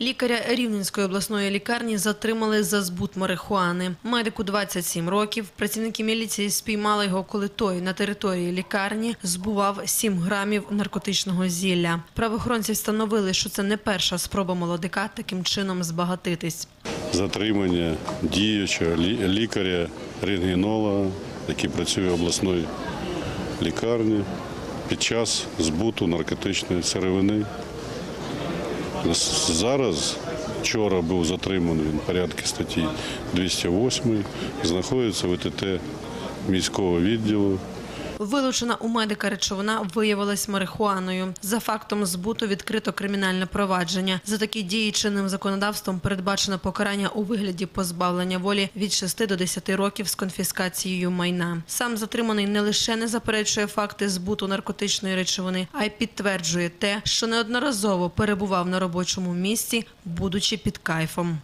Лікаря Рівненської обласної лікарні затримали за збут марихуани. Медику 27 років. Працівники міліції спіймали його, коли той на території лікарні збував 7 грамів наркотичного зілля. Правоохоронці встановили, що це не перша спроба молодика таким чином збагатитись. затримання діючого лі- лікаря, рентгенолога, який працює в обласної лікарні під час збуту наркотичної сировини. Зараз вчора був затриманий він порядки статті 208, знаходиться в ТТ міського відділу. Вилучена у медика речовина виявилась марихуаною. За фактом збуту відкрито кримінальне провадження. За такі дії чинним законодавством передбачено покарання у вигляді позбавлення волі від 6 до 10 років з конфіскацією майна. Сам затриманий не лише не заперечує факти збуту наркотичної речовини, а й підтверджує те, що неодноразово перебував на робочому місці, будучи під кайфом.